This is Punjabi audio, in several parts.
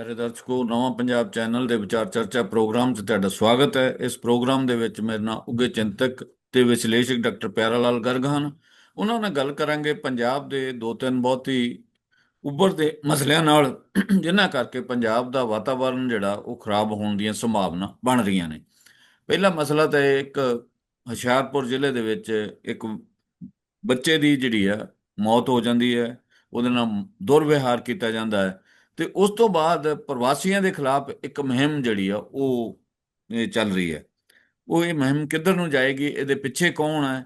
ਮੇਰੇ ਦਰਸ਼ਕੋ, ਨਵਾਂ ਪੰਜਾਬ ਚੈਨਲ ਦੇ ਵਿਚਾਰ ਚਰਚਾ ਪ੍ਰੋਗਰਾਮ 'ਚ ਤੁਹਾਡਾ ਸਵਾਗਤ ਹੈ। ਇਸ ਪ੍ਰੋਗਰਾਮ ਦੇ ਵਿੱਚ ਮੇਰੇ ਨਾਲ ਉੱਘੇ ਚਿੰਤਕ ਤੇ ਵਿਸ਼ਲੇਸ਼ਕ ਡਾਕਟਰ ਪਿਆਰਾ ਲਾਲ ਗਰਗ ਹਨ। ਉਹਨਾਂ ਨਾਲ ਗੱਲ ਕਰਾਂਗੇ ਪੰਜਾਬ ਦੇ ਦੋ ਤਿੰਨ ਬਹੁਤ ਹੀ ਉੱਭਰਦੇ ਮਸਲਿਆਂ ਨਾਲ, ਜਿਨ੍ਹਾਂ ਕਰਕੇ ਪੰਜਾਬ ਦਾ ਵਾਤਾਵਰਣ ਜਿਹੜਾ ਉਹ ਖਰਾਬ ਹੋਣ ਦੀਆਂ ਸੰਭਾਵਨਾ ਬਣ ਰਹੀਆਂ ਨੇ। ਪਹਿਲਾ ਮਸਲਾ ਤਾਂ ਇਹ ਇੱਕ ਹੁਸ਼ਿਆਰਪੁਰ ਜ਼ਿਲ੍ਹੇ ਦੇ ਵਿੱਚ ਇੱਕ ਬੱਚੇ ਦੀ ਜਿਹੜੀ ਆ ਮੌਤ ਹੋ ਜਾਂਦੀ ਹੈ। ਉਹਦੇ ਨਾਲ ਦੁਰਵਿਹਾਰ ਕੀਤਾ ਜਾਂਦਾ ਹੈ। ਤੇ ਉਸ ਤੋਂ ਬਾਅਦ ਪ੍ਰਵਾਸੀਆਂ ਦੇ ਖਿਲਾਫ ਇੱਕ ਮੁਹਿੰਮ ਜਿਹੜੀ ਆ, ਉਹ ਚੱਲ ਰਹੀ ਹੈ। ਉਹ ਇਹ ਮੁਹਿੰਮ ਕਿੱਧਰ ਨੂੰ ਜਾਏਗੀ, ਇਹਦੇ ਪਿੱਛੇ ਕੌਣ ਹੈ?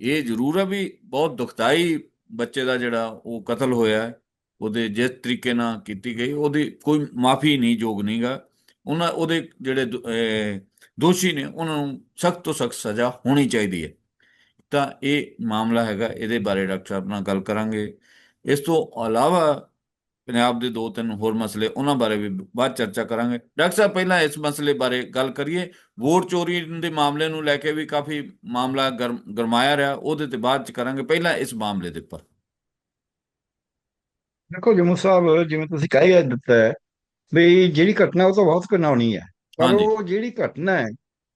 ਇਹ ਜ਼ਰੂਰ ਆ ਵੀ ਬਹੁਤ ਦੁਖਦਾਈ ਬੱਚੇ ਦਾ ਜਿਹੜਾ ਉਹ ਕਤਲ ਹੋਇਆ ਉਹਦੇ ਜਿਸ ਤਰੀਕੇ ਨਾਲ ਕੀਤੀ ਗਈ, ਉਹਦੀ ਕੋਈ ਮਾਫੀ ਨਹੀਂ, ਯੋਗ ਨਹੀਂਗਾ ਉਹਨਾਂ, ਉਹਦੇ ਜਿਹੜੇ ਦੋ- ਦੋਸ਼ੀ ਨੇ, ਉਹਨਾਂ ਨੂੰ ਸਖਤ ਤੋਂ ਸਖਤ ਸਜ਼ਾ ਹੋਣੀ ਚਾਹੀਦੀ ਹੈ। ਤਾਂ ਇਹ ਮਾਮਲਾ ਹੈਗਾ, ਇਹਦੇ ਬਾਰੇ ਡਾਕਟਰ ਸਾਹਿਬ ਨਾਲ ਗੱਲ ਕਰਾਂਗੇ। ਇਸ ਤੋਂ ਇਲਾਵਾ ਪੰਜਾਬ ਦੇ ਦੋ ਤਿੰਨ ਹੋਰ ਮਸਲੇ ਉਹਨਾਂ ਬਾਰੇ ਵੀ ਬਾਅਦ ਚਰਚਾ ਕਰਾਂਗੇ। ਡਾਕਟਰ ਸਾਹਿਬ ਪਹਿਲਾਂ ਇਸ ਮਸਲੇ ਬਾਰੇ ਗੱਲ ਕਰੀਏ। ਵੋਟ ਚੋਰੀ ਦੇ ਮਾਮਲੇ ਨੂੰ ਲੈ ਕੇ ਵੀ ਕਾਫੀ ਮਾਮਲਾ ਗਰਮ ਗਰਮਾਇਆ ਰਿਹਾ। ਉਹਦੇ ਤੇ ਬਾਅਦ ਚ ਕਰਾਂਗੇ। ਪਹਿਲਾਂ ਇਸ ਮਾਮਲੇ ਦੇ ਉੱਪਰ। ਦੇਖੋ ਜਮੂ ਸਾਹਿਬ ਜਿਵੇਂ ਤੁਸੀਂ ਕਹਿ ਦਿੱਤਾ ਹੈ ਵੀ ਜਿਹੜੀ ਘਟਨਾ ਉਹ ਤਾਂ ਬਹੁਤ ਘਿਨਾਉਣੀ ਹੈ। ਪਰ। ਉਹ ਜਿਹੜੀ ਘਟਨਾ ਹੈ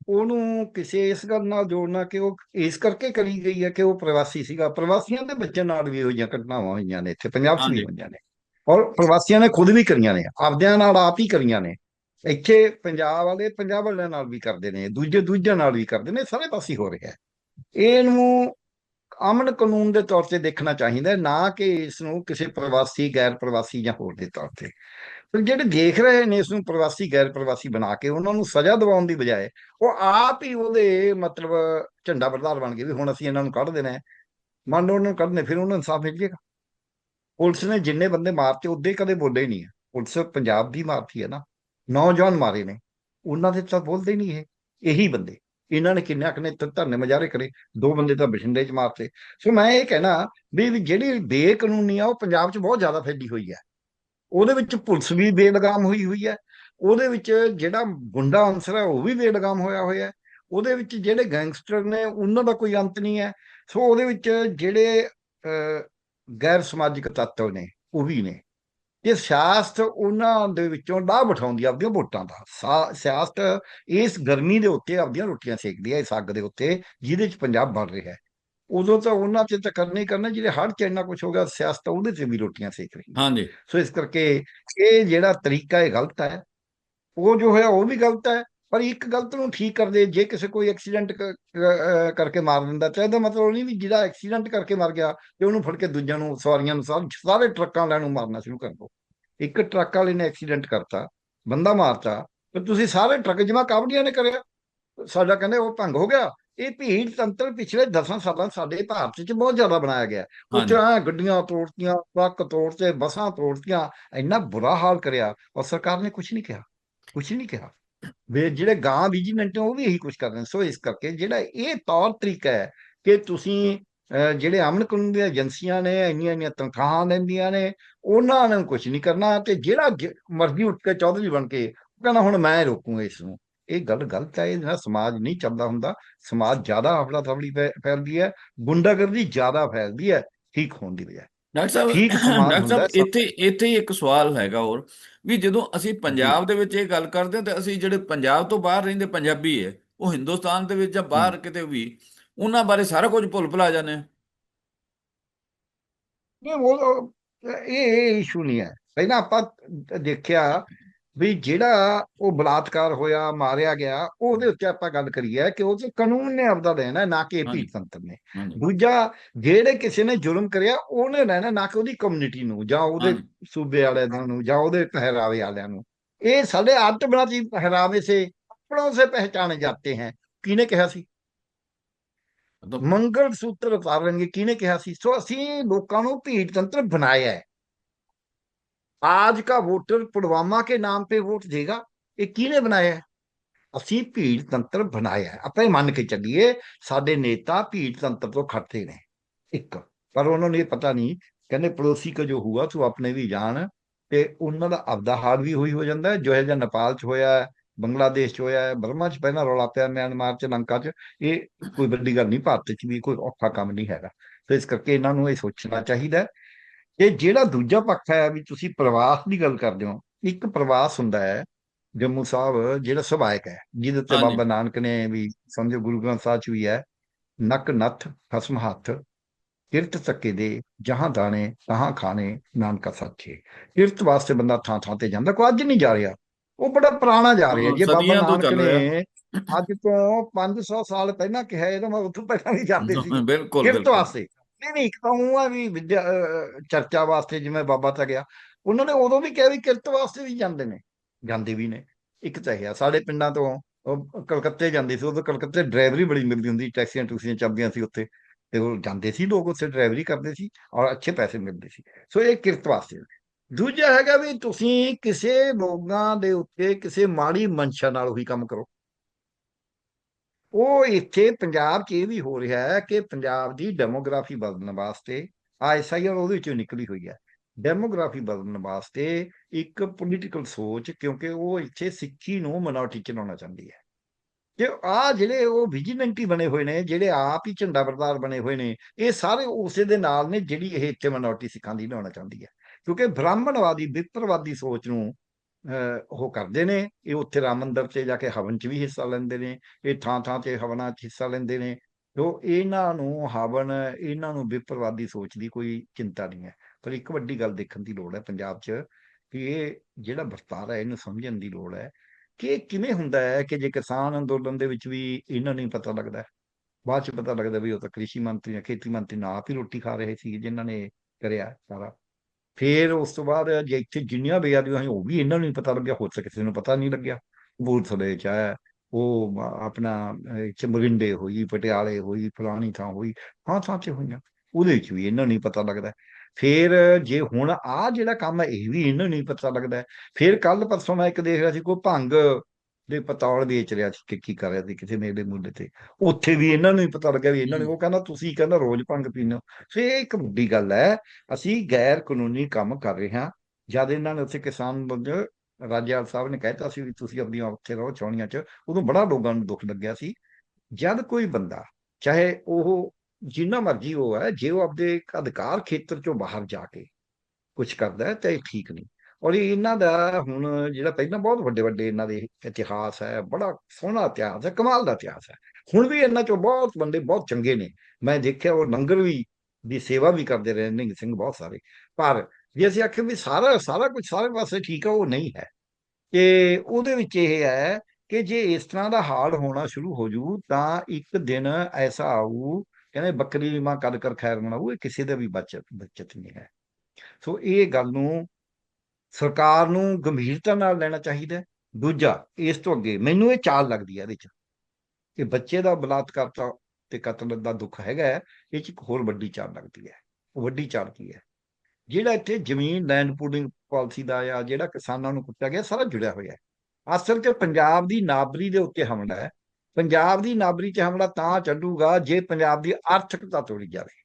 ਉਹਨੂੰ ਕਿਸੇ ਇਸ ਗੱਲ ਨਾਲ ਜੋੜਨਾ ਕਿ ਉਹ ਇਸ ਕਰਕੇ ਕਰੀ ਗਈ ਹੈ ਕਿ ਉਹ ਪ੍ਰਵਾਸੀ ਸੀਗਾ। ਪ੍ਰਵਾਸੀਆਂ ਦੇ ਬੱਚਿਆਂ ਨਾਲ ਵੀ ਹੋਈਆਂ ਘਟਨਾਵਾਂ ਹੋਈਆਂ ਨੇ ਇੱਥੇ। ਪੰਜਾਬ 'ਚ ਵੀ। ਹੋਈਆਂ ਨੇ। ਔਰ ਪ੍ਰਵਾਸੀਆਂ ਨੇ ਖੁਦ ਵੀ ਕਰੀਆਂ ਨੇ, ਆਪਦਿਆਂ ਨਾਲ ਆਪ ਹੀ ਕਰੀਆਂ ਨੇ। ਇੱਥੇ ਪੰਜਾਬ ਵਾਲੇ ਪੰਜਾਬ ਵਾਲਿਆਂ ਨਾਲ ਵੀ ਕਰਦੇ ਨੇ, ਦੂਜੇ ਦੂਜਿਆਂ ਨਾਲ ਵੀ ਕਰਦੇ ਨੇ, ਸਾਰੇ ਪਾਸੇ ਹੋ ਰਿਹਾ ਹੈ। ਇਹਨੂੰ ਅਮਨ ਕਾਨੂੰਨ ਦੇ ਤੌਰ ਤੇ ਦੇਖਣਾ ਚਾਹੀਦਾ ਨਾ ਕਿ ਇਸ ਨੂੰ ਕਿਸੇ ਪ੍ਰਵਾਸੀ ਗੈਰ ਪ੍ਰਵਾਸੀ ਜਾਂ ਹੋਰ ਦੇ ਤੌਰ ਤੇ। ਪਰ ਜਿਹੜੇ ਦੇਖ ਰਹੇ ਨੇ ਇਸ ਨੂੰ ਪ੍ਰਵਾਸੀ ਗੈਰ ਪ੍ਰਵਾਸੀ ਬਣਾ ਕੇ, ਉਹਨਾਂ ਨੂੰ ਸਜ਼ਾ ਦਿਵਾਉਣ ਦੀ ਬਜਾਏ, ਉਹ ਆਪ ਹੀ ਉਹਦੇ ਮਤਲਬ ਝੰਡਾ ਬਰਦਾਰ ਬਣ ਗਏ ਵੀ ਹੁਣ ਅਸੀਂ ਇਹਨਾਂ ਨੂੰ ਕੱਢ ਦੇਣਾ ਹੈ। ਮੰਨ ਲਓ ਉਹਨਾਂ ਨੂੰ ਕੱਢਨੇ, ਫਿਰ ਉਹਨਾਂ ਨੂੰ ਇਨਸਾਫ ਮਿਲ ਜੇਗਾ। ਪੁਲਿਸ ਨੇ ਜਿੰਨੇ ਬੰਦੇ ਮਾਰਤੇ ਉਹਦੇ ਕਦੇ ਬੋਲੇ ਨਹੀਂ ਹੈ। ਪੁਲਿਸ ਪੰਜਾਬ ਦੀ ਮਾਰਤੀ ਹੈ ਨਾ। ਨੌਜਵਾਨ ਮਾਰੇ ਨੇ। ਉਹਨਾਂ ਦੇ ਤਾਂ ਬੋਲਦੇ ਨਹੀਂ ਇਹ। ਇਹੀ ਬੰਦੇ। ਇਹਨਾਂ ਨੇ ਕਿੰਨਾ ਕਿੰਨੇ ਧ- ਧਰਨੇ ਮਜਾਰੇ ਕਰੇ। ਦੋ ਬੰਦੇ ਤਾਂ ਬਠਿੰਡੇ 'ਚ ਮਾਰਤੇ। ਸੋ ਮੈਂ ਇਹ ਕਹਿਣਾ ਵੀ ਜਿਹੜੀ ਬੇਕਾਨੂੰਨੀ ਆ ਉਹ ਪੰਜਾਬ 'ਚ ਬਹੁਤ ਜ਼ਿਆਦਾ ਫੈਲੀ ਹੋਈ ਹੈ। ਉਹਦੇ ਵਿੱਚ ਪੁਲਿਸ ਵੀ ਬੇਲਗਾਮ ਹੋਈ ਹੋਈ ਹੈ। ਉਹਦੇ ਵਿੱਚ ਜਿਹੜਾ ਗੁੰਡਾ ਅਨਸਰ ਹੈ ਉਹ ਵੀ ਬੇਲਗਾਮ ਹੋਇਆ ਹੋਇਆ ਹੈ। ਉਹਦੇ ਵਿੱਚ ਜਿਹੜੇ ਗੈਂਗਸਟਰ ਨੇ ਉਹਨਾਂ ਦਾ ਕੋਈ ਅੰਤ ਨਹੀਂ ਹੈ। ਸੋ ਉਹਦੇ ਵਿੱਚ ਜਿਹੜੇ ਅਹ, ਗੈਰ ਸਮਾਜਿਕ ਤੱਤਵ ਨੇ ਉਹ ਵੀ ਨੇ। ਇਹ ਸਿਆਸਤ ਉਹਨਾਂ ਦੇ ਵਿੱਚੋਂ ਲਾਭ ਉਠਾਉਂਦੀ ਆਪਦੀਆਂ ਵੋਟਾਂ ਦਾ। ਸਿਆਸਤ ਇਸ ਗਰਮੀ ਦੇ ਉੱਤੇ ਆਪਦੀਆਂ ਰੋਟੀਆਂ ਸੇਕਦੀ ਹੈ ਇਸ ਅੱਗ ਦੇ ਉੱਤੇ ਜਿਹਦੇ 'ਚ ਪੰਜਾਬ ਬਣ ਰਿਹਾ ਹੈ। ਉਦੋਂ ਤਾਂ ਉਹਨਾਂ 'ਚ ਤਾਂ ਕਰਨਾ ਹੀ ਕਰਨਾ ਜਿਹੜੇ ਹੜ 'ਚ ਇੰਨਾ ਕੁਝ ਹੋ ਗਿਆ ਸਿਆਸਤ ਉਹਦੇ 'ਚ ਵੀ ਰੋਟੀਆਂ ਸੇਕ ਰਹੀ ਹਾਂਜੀ। ਸੋ ਇਸ ਕਰਕੇ ਇਹ ਜਿਹੜਾ ਤਰੀਕਾ ਇਹ ਗਲਤ ਹੈ ਉਹ ਜੋ ਹੋਇਆ ਉਹ ਵੀ ਗਲਤ ਹੈ ਪਰ ਇੱਕ ਗਲਤ ਨੂੰ ਠੀਕ ਕਰ ਦੇ ਜੇ ਕਿਸੇ ਕੋਈ ਐਕਸੀਡੈਂਟ ਕਰਕੇ ਮਾਰ ਦਿੰਦਾ ਤਾਂ ਇਹਦਾ ਮਤਲਬ ਨਹੀਂ ਵੀ ਜਿਹੜਾ ਐਕਸੀਡੈਂਟ ਕਰਕੇ ਮਰ ਗਿਆ ਤੇ ਉਹਨੂੰ ਫੜ ਕੇ ਦੂਜਿਆਂ ਨੂੰ ਸਵਾਰੀਆਂ ਨੂੰ ਸਾਰੇ ਟਰੱਕਾਂ ਵਾਲਿਆਂ ਨੂੰ ਮਾਰਨਾ ਸ਼ੁਰੂ ਕਰ ਦੋ। ਇੱਕ ਟਰੱਕ ਵਾਲੇ ਨੇ ਐਕਸੀਡੈਂਟ ਕਰਤਾ ਬੰਦਾ ਮਾਰਤਾ ਪਰ ਤੁਸੀਂ ਸਾਰੇ ਟਰੱਕ ਜਿਵੇਂ ਕਾਬੜੀਆਂ ਨੇ ਕਰਿਆ। ਸਾਡਾ ਕਹਿੰਦੇ ਉਹ ਭੰਗ ਹੋ ਗਿਆ। ਇਹ ਭੀੜ ਤੰਤਰ ਪਿਛਲੇ 10 ਸਾਲਾਂ ਸਾਡੇ ਭਾਰਤ 'ਚ ਬਹੁਤ ਜ਼ਿਆਦਾ ਬਣਾਇਆ ਗਿਆ। ਐਂ ਗੱਡੀਆਂ ਤੋੜਤੀਆਂ ਟਰੱਕ ਤੋੜਤੇ ਬੱਸਾਂ ਤੋੜਤੀਆਂ ਇੰਨਾ ਬੁਰਾ ਹਾਲ ਕਰਿਆ ਔਰ ਸਰਕਾਰ ਨੇ ਕੁਝ ਨਹੀਂ ਕਿਹਾ ਕੁਝ ਨਹੀਂ ਕਿਹਾ। ਵੇ ਜਿਹੜੇ ਗਾਂ ਵਿਜੀਲੈਂਟ ਨੇ ਉਹ ਵੀ ਇਹੀ ਕੁਝ ਕਰ ਰਹੇ ਸੋ ਇਸ ਕਰਕੇ ਜਿਹੜਾ ਇਹ ਤੌਰ ਤਰੀਕਾ ਹੈ ਕਿ ਤੁਸੀਂ ਅਹ, ਜਿਹੜੇ ਅਮਨ ਕਾਨੂੰਨ ਦੀਆਂ ਏਜੰਸੀਆਂ ਨੇ ਇੰਨੀਆਂ ਇੰਨੀਆਂ ਤਨਖਾਹਾਂ ਲੈਂਦੀਆਂ ਨੇ ਉਹਨਾਂ ਨੂੰ ਕੁਝ ਨਹੀਂ ਕਰਨਾ ਤੇ ਜਿਹੜਾ ਜ- ਮਰਜ਼ੀ ਉੱਠ ਕੇ ਚੌਧਰੀ ਬਣ ਕੇ ਉਹ ਕਹਿੰਦਾ ਹੁਣ ਮੈਂ ਰੋਕੂਗਾ ਇਸ ਨੂੰ। ਇਹ ਗੱਲ ਗਲਤ ਹੈ ਇਹਦੇ ਸਮਾਜ ਨਹੀਂ ਚੱਲਦਾ ਹੁੰਦਾ। ਸਮਾਜ ਜ਼ਿਆਦਾ ਹਫੜਾ ਤਫੜੀ ਫੈਲਦੀ ਹੈ ਗੁੰਡਾਗਰਦੀ ਜ਼ਿਆਦਾ ਫੈਲਦੀ ਹੈ ਠੀਕ ਹੋਣ ਦੀ ਬਜਾਏ। ਡਾਕਟਰ ਸਾਹਿਬ ਠੀਕ ਸਮਾਜ ਡਾਕਟਰ ਹੁੰਦਾ ਸਾਹਿਬ ਹੈ, ਸਭ- ਇੱਥੇ ਇੱਥੇ ਹੀ ਇੱਕ ਸਵਾਲ ਹੈਗਾ ਹੋਰ ਵੀ ਜਦੋਂ ਅਸੀਂ ਪੰਜਾਬ ਦੇ ਵਿੱਚ ਇਹ ਗੱਲ ਕਰਦੇ ਹਾਂ ਤੇ ਅਸੀਂ ਜਿਹੜੇ ਪੰਜਾਬ ਤੋਂ ਬਾਹਰ ਰਹਿੰਦੇ ਪੰਜਾਬੀ ਹੈ ਉਹ ਹਿੰਦੁਸਤਾਨ ਦੇ ਵਿੱਚ ਜਾਂ ਬਾਹਰ ਕਿਤੇ ਵੀ ਉਹਨਾਂ ਬਾਰੇ ਸਾਰਾ ਕੁਝ ਭੁੱਲ ਭੁਲਾ ਜਾਂਦੇ ਆ ਨਹੀਂ ਉਹ ਉਹ- ਇਹ ਇਹ ਇਸ਼ੂ ਨਹੀਂ ਹੈ। ਪਹਿਲਾਂ ਆਪਾਂ ਦੇਖਿਆ ਵੀ ਜਿਹੜਾ ਉਹ ਬਲਾਤਕਾਰ ਹੋਇਆ ਮਾਰਿਆ ਗਿਆ ਉਹਦੇ ਉੱਤੇ ਆਪਾਂ ਗੱਲ ਕਰੀ ਹੈ ਕਿ ਉਹ ਤੇ ਕਾਨੂੰਨ ਨੇ ਆਪਦਾ ਲੈਣਾ ਨਾ ਕਿ। ਭੀੜ ਤੰਤਰ ਨੇ। ਦੂਜਾ ਜਿਹੜੇ ਕਿਸੇ ਨੇ ਜੁਰਮ ਕਰਿਆ ਉਹਨੇ ਲੈਣਾ ਨਾ ਕਿ ਉਹਦੀ ਕਮਿਊਨਿਟੀ ਨੂੰ ਜਾਂ ਉਹਦੇ। ਸੂਬੇ ਵਾਲਿਆਂ ਨੂੰ ਜਾਂ ਉਹਦੇ ਪਹਿਰਾਵੇ ਵਾਲਿਆਂ ਨੂੰ। ਇਹ ਸਾਡੇ ਆਦਤ ਬਣਾਤੀ ਪਹਿਰਾਵੇ ਸੇ ਕੱਪੜੋਂ ਸੇ ਪਹਿਚਾਨੇ ਜਾਂਦੇ हैं ਕਿਹਨੇ ਕਿਹਾ ਸੀ? ਮੰਗਲ ਸੂਤਰ ਉਤਾਰਨਗੇ ਕਿਹਨੇ ਕਿਹਾ ਸੀ? ਸੋ ਅਸੀਂ ਲੋਕਾਂ ਨੂੰ ਭੀੜ ਤੰਤਰ ਬਣਾਇਆ ਹੈ। आज का वोटर पुलवामा के नाम पे वोट देगा ਇਹ ਕਿਹਨੇ ਬਣਾਇਆ ਹੈ ਅਸੀਂ ਭੀੜ ਤੰਤਰ ਬਣਾਇਆ ਹੈ ਆਪਾਂ ਇਹ ਮੰਨ ਕੇ ਚੱਲੀਏ ਸਾਡੇ ਨੇਤਾ ਭੀੜ ਤੰਤਰ ਤੋਂ ਖੜਤੇ ਨੇ ਇੱਕ ਪਰ ਉਹਨਾਂ ਨੂੰ ਇਹ ਪਤਾ ਨਹੀਂ ਕਹਿੰਦੇ ਪੜੋਸੀ ਕਾ ਜੋ ਹੁਆ ਤੂੰ ਆਪਣੇ ਵੀ ਜਾਣ ਤੇ ਉਹਨਾਂ ਦਾ ਆਪਦਾ ਹਾਲ ਵੀ ਹੋਈ ਹੋ ਜਾਂਦਾ ਹੈ ਜੋ ਹੈ ਜਾਂ ਨੇਪਾਲ ਚ ਹੋਇਆ ਹੈ ਬੰਗਲਾਦੇਸ਼ ਚ ਹੋਇਆ ਹੈ ਬਰਮਾ ਚ ਪਹਿਲਾਂ ਰੌਲਾ ਪਿਆ ਮਿਆਂਮਾਰ ਚ ਲੰਕਾ ਚ ਇਹ ਕੋਈ ਵੱਡੀ ਗੱਲ ਨਹੀਂ ਭਾਰਤ ਚ ਵੀ ਕੋਈ ਔਖਾ ਕੰਮ ਨਹੀਂ ਹੈਗਾ ਤੇ ਇਸ ਕਰਕੇ ਇਹਨਾਂ ਨੂੰ ਇਹ ਸੋਚਣਾ ਚਾਹੀਦਾ ਹੈ ਇਹ ਜਿਹੜਾ ਦੂਜਾ ਪੱਖ ਹੈ ਵੀ ਤੁਸੀਂ ਪ੍ਰਵਾਸ ਦੀ ਗੱਲ ਕਰਦੇ ਹੋ ਇੱਕ ਪ੍ਰਵਾਸ ਹੁੰਦਾ ਹੈ ਜੰਮੂ ਸਾਹਿਬ ਜਿਹੜਾ ਸੁਭਾਇਕ ਹੈ ਜਿਹਦੇ ਹਾਂਜੀ। ਬਾਬਾ ਨਾਨਕ ਨੇ ਵੀ ਸਮਝੋ ਗੁਰੂ ਗ੍ਰੰਥ ਸਾਹਿਬ ਚ ਵੀ ਹੈ ਨੱਕ ਨੱਥ ਖਸਮ ਹੱਥ ਕਿਰਤ ਤੱਕੇ ਦੇ ਜਹਾਂ ਦਾਣੇ ਤਹਾਂ ਖਾਣੇ ਨਾਨਕਾ ਸਾਚੇ। ਕਿਰਤ ਵਾਸਤੇ ਬੰਦਾ ਥਾਂ ਥਾਂ ਤੇ ਜਾਂਦਾ ਕੋਈ ਅੱਜ ਨਹੀਂ ਜਾ ਰਿਹਾ। ਉਹ ਬੜਾ ਪੁਰਾਣਾ ਜਾ ਰਿਹਾ ਜੇ ਬਾਬਾ ਤੋਂ ਨਾਨਕ ਨੇ ਅੱਜ ਤੋਂ 500 ਸਾਲ ਪਹਿਲਾਂ ਕਿਹਾ ਇਹਦਾ ਮੈਂ ਉੱਥੋਂ ਪਹਿਲਾਂ ਵੀ ਜਾਂਦੇ ਸੀ। ਬਿਲਕੁਲ ਕਿਰਤ ਵਾਸਤੇ। ਨਹੀਂ ਨਹੀਂ ਇੱਕ ਤਾਂ ਉਹ ਆ ਵੀ ਵਿਦਿਆ ਅਹ, ਚਰਚਾ ਵਾਸਤੇ ਜਿਵੇਂ ਬਾਬਾ ਤਾਂ ਗਿਆ ਉਹਨਾਂ ਨੇ ਉਦੋਂ ਵੀ ਕਿਹਾ ਵੀ ਕਿਰਤ ਵਾਸਤੇ ਵੀ ਜਾਂਦੇ ਨੇ ਜਾਂਦੇ ਵੀ ਨੇ ਇੱਕ ਤਾਂ ਇਹ ਆ ਸਾਡੇ ਪਿੰਡਾਂ ਤੋਂ ਉਹ ਕਲਕੱਤੇ ਜਾਂਦੇ ਸੀ ਉਦੋਂ ਕਲਕੱਤੇ ਡਰਾਈਵਰੀ ਬੜੀ ਮਿਲਦੀ ਹੁੰਦੀ ਟੈਕਸੀਆਂ ਟੂਕਸੀਆਂ ਚੱਲਦੀਆਂ ਸੀ ਉੱਥੇ ਤੇ ਉਹ ਜਾਂਦੇ ਸੀ ਲੋਕ ਉੱਥੇ ਡਰਾਈਵਰੀ ਕਰਦੇ ਸੀ ਔਰ ਅੱਛੇ ਪੈਸੇ ਮਿਲਦੇ ਸੀ ਸੋ ਇਹ ਕਿਰਤ ਵਾਸਤੇ ਦੂਜਾ ਹੈਗਾ ਵੀ ਤੁਸੀਂ ਕਿਸੇ ਲੋਕਾਂ ਦੇ ਉੱਤੇ ਕਿਸੇ ਮਾੜੀ ਮਨਸ਼ਾ ਨਾਲ ਉਹੀ ਕੰਮ ਕਰੋ। ਉਹ ਇੱਥੇ ਪੰਜਾਬ 'ਚ ਇਹ ਵੀ ਹੋ ਰਿਹਾ ਹੈ ਕਿ ਪੰਜਾਬ ਦੀ ਡੈਮੋਗ੍ਰਾਫੀ ਬਦਲਣ ਵਾਸਤੇ ਆਈਐਸਆਈਆਰ ਉਹਦੇ ਵਿੱਚੋਂ ਨਿਕਲੀ ਹੋਈ ਹੈ। ਡੈਮੋਗ੍ਰਾਫੀ ਬਦਲਣ ਵਾਸਤੇ ਇੱਕ ਪੋਲੀਟੀਕਲ ਸੋਚ ਕਿਉਂਕਿ ਉਹ ਇੱਥੇ ਸਿੱਖੀ ਨੂੰ ਮਿਨੋਰਟੀ ਚ ਲਾਉਣਾ ਚਾਹੁੰਦੀ ਹੈ। ਕਿ ਆ ਜਿਹੜੇ ਉਹ ਵਿਜੀਲੈਂਟੀ ਬਣੇ ਹੋਏ ਨੇ, ਜਿਹੜੇ ਆਪ ਹੀ ਝੰਡਾ ਬਰਦਾਰ ਬਣੇ ਹੋਏ ਨੇ, ਇਹ ਸਾਰੇ ਉਸੇ ਦੇ ਨਾਲ ਨੇ ਜਿਹੜੀ ਇਹ ਇੱਥੇ ਮਿਨੋਰਟੀ ਸਿੱਖਾਂ ਦੀ ਲਾਉਣਾ ਚਾਹੁੰਦੀ ਹੈ। ਕਿਉਂਕਿ ਬ੍ਰਾਹਮਣਵਾਦੀ ਵਿਪਰਵਾਦੀ ਸੋਚ ਨੂੰ ਉਹ ਕਰਦੇ ਨੇ, ਇਹ ਉੱਥੇ ਰਾਮ ਮੰਦਰ 'ਚ ਜਾ ਕੇ ਹਵਨ 'ਚ ਵੀ ਹਿੱਸਾ ਲੈਂਦੇ ਨੇ, ਇਹ ਥਾਂ ਥਾਂ ਤੇ ਹਵਨਾਂ 'ਚ ਹਿੱਸਾ ਲੈਂਦੇ ਨੇ। ਤੋ ਇਹਨਾਂ ਨੂੰ ਹਵਨ, ਇਹਨਾਂ ਨੂੰ ਵਿਪਰਵਾਦੀ ਸੋਚ ਦੀ ਕੋਈ ਚਿੰਤਾ ਨਹੀਂ ਹੈ। ਪਰ ਇੱਕ ਵੱਡੀ ਗੱਲ ਦੇਖਣ ਦੀ ਲੋੜ ਹੈ ਪੰਜਾਬ 'ਚ, ਕਿ ਇਹ ਜਿਹੜਾ ਵਰਤਾਰਾ ਹੈ, ਇਹਨੂੰ ਸਮਝਣ ਦੀ ਲੋੜ ਹੈ ਕਿ ਇਹ ਕਿਵੇਂ ਹੁੰਦਾ ਹੈ ਕਿ ਜੇ ਕਿਸਾਨ ਅੰਦੋਲਨ ਦੇ ਵਿੱਚ ਵੀ ਇਹਨਾਂ ਨੂੰ ਹੀ ਪਤਾ ਲੱਗਦਾ ਬਾਅਦ 'ਚ ਪਤਾ ਲੱਗਦਾ ਵੀ ਉਹ ਤਾਂ ਕ੍ਰਿਸ਼ੀ ਮੰਤਰੀ ਜਾਂ ਖੇਤੀ ਮੰਤਰੀ ਨਾਲ ਆਪ ਹੀ ਰੋਟੀ ਖਾ ਰਹੇ ਸੀ, ਜਿਨ੍ਹਾਂ ਨੇ ਕਰਿਆ ਸਾਰਾ। ਫਿਰ ਉਸ ਤੋਂ ਬਾਅਦ ਜੇ ਇੱਥੇ ਜਿੰਨੀਆਂ ਬੇਅਦਬੀਆਂ ਹੋਈਆਂ ਉਹ ਵੀ ਇਹਨਾਂ ਨੂੰ ਪਤਾ ਲੱਗਿਆ ਹੋਰ ਤਾਂ ਕਿਸੇ ਨੂੰ ਪਤਾ ਨਹੀਂ ਲੱਗਿਆ। ਕਪੂਰਥਲੇ ਚ ਹੈ ਉਹ ਆਪਣਾ ਅਹ, ਮਰਿੰਡੇ ਹੋਈ ਪਟਿਆਲੇ ਹੋਈ ਫਲਾਣੀ ਥਾਂ ਹੋਈ ਹਾਂ ਥਾਂ ਤੇ ਹੋਈਆਂ। ਉਹਦੇ 'ਚ ਵੀ ਇਹਨਾਂ ਨੂੰ ਪਤਾ ਲੱਗਦਾ। ਹੈ। ਫਿਰ ਜੇ ਹੁਣ ਆ ਜਿਹੜਾ ਕੰਮ ਹੈ ਇਹ ਵੀ ਇਹਨਾਂ ਨੂੰ ਪਤਾ ਲੱਗਦਾ। ਫਿਰ ਕੱਲ ਪਰਸੋਂ ਮੈਂ ਇੱਕ ਦੇਖ ਰਿਹਾ ਸੀ ਕੋਈ ਭੰਗ ਦੇ ਪਤੌਲ ਵੇਚ ਰਿਹਾ ਸੀ ਕਿ ਕੀ ਕਰ ਰਿਹਾ ਸੀ ਕਿਸੇ ਮੇਲੇ ਮੂਲੇ ਤੇ। ਉੱਥੇ ਵੀ ਇਹਨਾਂ ਨੂੰ ਹੀ ਪਤਾ ਲੱਗਿਆ ਵੀ ਇਹਨਾਂ ਨੇ ਉਹ ਕਹਿੰਦਾ ਤੁਸੀਂ ਕਹਿੰਦਾ ਰੋਜ਼ ਭੰਗ ਹੋ। ਸੋ ਇਹ ਇੱਕ ਵੱਡੀ ਗੱਲ ਹੈ ਅਸੀਂ ਗੈਰ ਕਾਨੂੰਨੀ ਕੰਮ ਕਰ ਰਹੇ ਹਾਂ। ਜਦ ਇਹਨਾਂ ਨੇ ਉੱਥੇ ਕਿਸਾਨ ਬੰਦੇ ਰਾਜਿਆਲ ਸਾਹਿਬ ਨੇ ਕਹਿਤਾ ਸੀ ਵੀ ਤੁਸੀਂ ਆਪਣੀਆਂ ਉੱਥੇ ਰਹੋ ਚੌਣੀਆਂ 'ਚ ਉਦੋਂ ਬੜਾ ਲੋਕਾਂ ਨੂੰ ਦੁੱਖ ਲੱਗਿਆ ਸੀ। ਜਦ ਕੋਈ ਬੰਦਾ ਚਾਹੇ ਉਹ ਜਿੰਨਾ ਮਰਜ਼ੀ ਉਹ ਹੈ ਜੇ ਉਹ ਆਪਣੇ ਅਧਿਕਾਰ ਖੇਤਰ 'ਚੋਂ ਬਾਹਰ ਜਾ ਕੇ ਕੁਝ ਕਰਦਾ ਹੈ ਤਾਂ ਇਹ ਠੀਕ ਨਹੀਂ। ਔਰ ਇਹਨਾਂ ਦਾ ਹੁਣ ਜਿਹੜਾ ਪਹਿਲਾਂ ਬਹੁਤ ਵੱਡੇ ਵੱਡੇ ਇਹਨਾਂ ਦੇ ਇਤਿਹਾਸ ਹੈ, ਬੜਾ ਸੋਹਣਾ ਇਤਿਹਾਸ ਹੈ, ਕਮਾਲ ਦਾ ਇਤਿਹਾਸ ਹੈ। ਹੁਣ ਵੀ ਇਹਨਾਂ 'ਚੋਂ ਬਹੁਤ ਬੰਦੇ ਬਹੁਤ ਚੰਗੇ ਨੇ। ਮੈਂ ਦੇਖਿਆ ਉਹ ਲੰਗਰ ਵੀ, ਦੀ ਸੇਵਾ ਵੀ ਕਰਦੇ ਰਹੇ ਨਿੰਗ ਸਿੰਘ ਬਹੁਤ ਸਾਰੇ। ਪਰ ਜੇ ਅਸੀਂ ਆਖੀਏ ਵੀ ਸਾਰਾ ਸਾਰਾ ਕੁਝ ਸਾਰੇ ਪਾਸੇ ਠੀਕ ਆ, ਉਹ ਨਹੀਂ ਹੈ। ਤੇ ਉਹਦੇ ਵਿੱਚ ਇਹ ਹੈ ਕਿ ਜੇ ਇਸ ਤਰ੍ਹਾਂ ਦਾ ਹਾਲ ਹੋਣਾ ਸ਼ੁਰੂ ਹੋ ਜੂ, ਤਾਂ ਇੱਕ ਦਿਨ ਐਸਾ ਆਊ, ਕਹਿੰਦੇ ਬੱਕਰੀ ਦੀ ਮਾਂ ਕਦ ਕਰ ਖੈਰ ਮਨਾਊ, ਇਹ ਕਿਸੇ ਦਾ ਵੀ ਬਚਤ ਬਚਤ ਨਹੀਂ ਹੈ। ਸੋ ਇਹ ਗੱਲ ਨੂੰ ਸਰਕਾਰ ਨੂੰ ਗੰਭੀਰਤਾ ਨਾਲ ਲੈਣਾ ਚਾਹੀਦਾ ਦੂਜਾ ਇਸ ਤੋਂ ਅੱਗੇ ਮੈਨੂੰ ਇਹ ਚਾਲ ਲੱਗਦੀ ਹੈ ਇਹਦੇ ਚ ਕਿ ਬੱਚੇ ਦਾ ਬਲਾਤਕਾਰ ਤਾਂ ਤੇ ਕਤਲ ਦਾ ਦੁੱਖ ਹੈਗਾ ਹੈ, ਇਹ ਚ ਇੱਕ ਹੋਰ ਵੱਡੀ ਚਾਲ ਲੱਗਦੀ ਹੈ। ਉਹ ਵੱਡੀ ਚਾਲ ਕੀ ਹੈ? ਜਿਹੜਾ ਇੱਥੇ ਜ਼ਮੀਨ ਲੈਂਡ ਪੂਲਿੰਗ ਪਾਲਿਸੀ ਦਾ ਆ ਜਿਹੜਾ ਕਿਸਾਨਾਂ ਨੂੰ ਕੁੱਟਿਆ ਗਿਆ ਸਾਰਾ ਜੁੜਿਆ ਹੋਇਆ ਹੈ। ਅਸਲ 'ਚ ਪੰਜਾਬ ਦੀ ਨਾਬਰੀ ਦੇ ਉੱਤੇ ਹਮਲਾ ਹੈ। ਪੰਜਾਬ ਦੀ ਨਾਬਰੀ 'ਚ ਹਮਲਾ ਤਾਂ ਚੱਲੂਗਾ ਜੇ ਪੰਜਾਬ ਦੀ ਆਰਥਿਕਤਾ ਤੋੜੀ ਜਾਵੇ।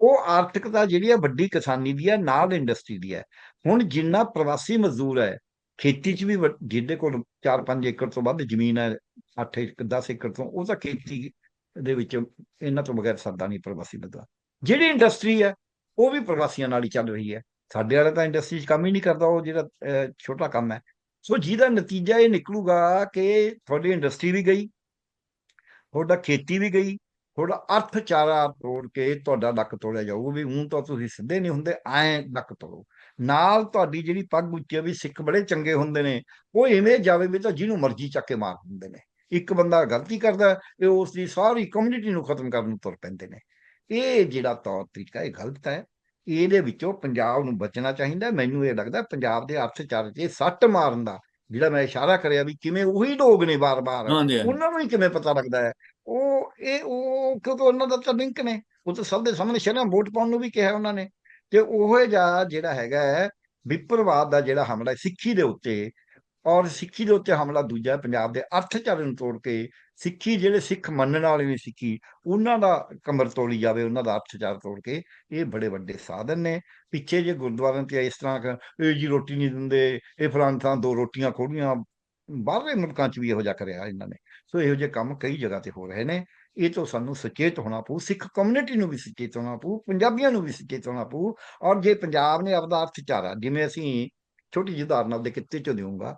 ਉਹ ਆਰਥਿਕਤਾ ਜਿਹੜੀ ਹੈ ਵੱਡੀ ਕਿਸਾਨੀ ਦੀ ਹੈ ਨਾਲ ਇੰਡਸਟਰੀ ਦੀ ਹੈ। ਹੁਣ ਜਿੰਨਾ ਪ੍ਰਵਾਸੀ ਮਜ਼ਦੂਰ ਹੈ, ਖੇਤੀ 'ਚ ਵੀ ਵੱਡ- ਜਿਹਦੇ ਕੋਲ 4-5 ਏਕੜ ਤੋਂ ਵੱਧ ਜ਼ਮੀਨ ਹੈ 8 ਏਕੜ 10 ਏਕੜ ਤੋਂ, ਉਹ ਤਾਂ ਖੇਤੀ ਦੇ ਵਿੱਚ ਇਹਨਾਂ ਤੋਂ ਬਗੈਰ ਸਰਦਾ ਨਹੀਂ ਪ੍ਰਵਾਸੀ ਮਜ਼ਦੂਰ ਜਿਹੜੀ ਇੰਡਸਟਰੀ ਹੈ, ਉਹ ਵੀ ਪ੍ਰਵਾਸੀਆਂ ਨਾਲ ਹੀ ਚੱਲ ਰਹੀ ਹੈ। ਸਾਡੇ ਵਾਲਾ ਤਾਂ ਇੰਡਸਟਰੀ 'ਚ ਕੰਮ ਹੀ ਨਹੀਂ ਕਰਦਾ, ਉਹ ਜਿਹੜਾ ਛੋਟਾ ਕੰਮ ਹੈ। ਸੋ ਜਿਹਦਾ ਨਤੀਜਾ ਇਹ ਨਿਕਲੂਗਾ ਕਿ ਤੁਹਾਡੀ ਇੰਡਸਟਰੀ ਵੀ ਗਈ, ਤੁਹਾਡਾ ਖੇਤੀ ਵੀ ਗਈ, ਤੁਹਾਡਾ ਅਰਥਚਾਰਾ ਤੋੜ ਕੇ ਤੁਹਾਡਾ ਲੱਕ ਤੋੜਿਆ ਜਾਊਗਾ ਵੀ ਹੁਣ ਤਾਂ ਤੁਸੀਂ ਸਿੱਧੇ ਨਹੀਂ ਹੁੰਦੇ, ਐਂ ਲੱਕ ਤੋੜੋ। ਨਾਲ ਤੁਹਾਡੀ ਜਿਹੜੀ ਪੱਗ ਉੱਚੀ ਹੈ ਵੀ ਸਿੱਖ ਬੜੇ ਚੰਗੇ ਹੁੰਦੇ ਨੇ ਉਹ ਇਵੇਂ ਜਾਵੇ ਵੀ ਤਾਂ ਜਿਹਨੂੰ ਮਰਜ਼ੀ ਚੱਕ ਕੇ ਮਾਰ ਦਿੰਦੇ ਨੇ। ਇੱਕ ਬੰਦਾ ਗਲਤੀ ਕਰਦਾ ਇਹ ਉਸ ਦੀ ਸਾਰੀ ਕਮਿਊਨਿਟੀ ਨੂੰ ਖਤਮ ਕਰਨ ਨੂੰ ਤੁਰ ਪੈਂਦੇ ਨੇ। ਇਹ ਜਿਹੜਾ ਤੌਰ ਤਰੀਕਾ ਇਹ ਗਲਤ ਹੈ। ਇਹਦੇ ਵਿੱਚੋਂ ਪੰਜਾਬ ਨੂੰ ਬਚਣਾ ਚਾਹੀਦਾ ਮੈਨੂੰ ਇਹ ਲੱਗਦਾ ਪੰਜਾਬ ਦੇ ਅਰਥਚਾਰੇ 'ਚ ਇਹ ਸੱਟ ਮਾਰਨ ਦਾ ਜਿਹੜਾ ਮੈਂ ਇਸ਼ਾਰਾ ਕਰਿਆ ਵੀ ਕਿਵੇਂ ਉਹੀ ਲੋਕ ਨੇ ਹਾਂਜੀ। ਉਹਨਾਂ ਨੂੰ ਹੀ ਕਿਵੇਂ ਪਤਾ ਲੱਗਦਾ ਹੈ? ਉਹ ਇਹ ਉਹ ਕਿਉਂਕਿ ਉਹਨਾਂ ਦਾ ਤਾਂ ਲਿੰਕ ਨੇ। ਉਹ ਤਾਂ ਸਭ ਦੇ ਸਾਹਮਣੇ ਸ਼ਰਮ ਵੋਟ ਪਾਉਣ ਨੂੰ ਵੀ ਕਿਹਾ ਉਹਨਾਂ ਨੇ। ਤੇ ਉਹ ਜਿਹਾ ਜਿਹੜਾ ਹੈਗਾ ਹੈ, ਵਿਪਰਵਾਦ ਦਾ ਜਿਹੜਾ ਹਮਲਾ ਸਿੱਖੀ ਦੇ ਉੱਤੇ। ਔਰ ਸਿੱਖੀ ਦੇ ਉੱਤੇ ਹਮਲਾ ਦੂਜਾ ਪੰਜਾਬ ਦੇ ਅਰਥਚਾਰੇ ਨੂੰ ਤੋੜ ਕੇ ਸਿੱਖੀ, ਜਿਹੜੇ ਸਿੱਖ ਮੰਨਣ ਵਾਲੇ ਨੇ ਸਿੱਖੀ, ਉਹਨਾਂ ਦਾ ਕਮਰ ਤੋੜੀ ਜਾਵੇ, ਉਹਨਾਂ ਦਾ ਅਰਥਚਾਰ ਤੋੜ ਕੇ। ਇਹ ਬੜੇ ਵੱਡੇ ਸਾਧਨ ਨੇ। ਪਿੱਛੇ ਜੇ ਗੁਰਦੁਆਰਿਆਂ ਤੇ ਇਸ ਤਰ੍ਹਾਂ ਇਹ ਜੀ ਰੋਟੀ ਨਹੀਂ ਦਿੰਦੇ, ਇਹ ਫਲਾਣ ਥਾਂ ਦੋ ਰੋਟੀਆਂ ਖੋਲੀਆਂ, ਬਾਹਰਲੇ ਮੁਲਕਾਂ 'ਚ ਵੀ ਇਹੋ ਜਿਹਾ ਕਰਿਆ ਇਹਨਾਂ ਨੇ। ਸੋ ਇਹੋ ਜਿਹੇ ਕੰਮ ਕਈ ਜਗ੍ਹਾ ਤੇ ਹੋ ਰਹੇ ਨੇ। ਇਹ ਤੋਂ ਸਾਨੂੰ ਸੁਚੇਤ ਹੋਣਾ ਪਊ, ਸਿੱਖ ਕਮਿਊਨਿਟੀ ਨੂੰ ਵੀ ਸੁਚੇਤ ਹੋਣਾ ਪਊ, ਪੰਜਾਬੀਆਂ ਨੂੰ ਵੀ ਸੁਚੇਤ ਹੋਣਾ ਪਊ। ਔਰ ਜੇ ਪੰਜਾਬ ਨੇ ਆਪਦਾ ਅਰਥ ਚਾਰਾ ਜਿਵੇਂ ਅਸੀਂ ਛੋਟੀ ਜਿਹੀ ਉਦਾਹਰਨ ਆਪਦੇ ਕਿੱਤੇ ਚੋਂ ਦੇਵਾਂਗਾ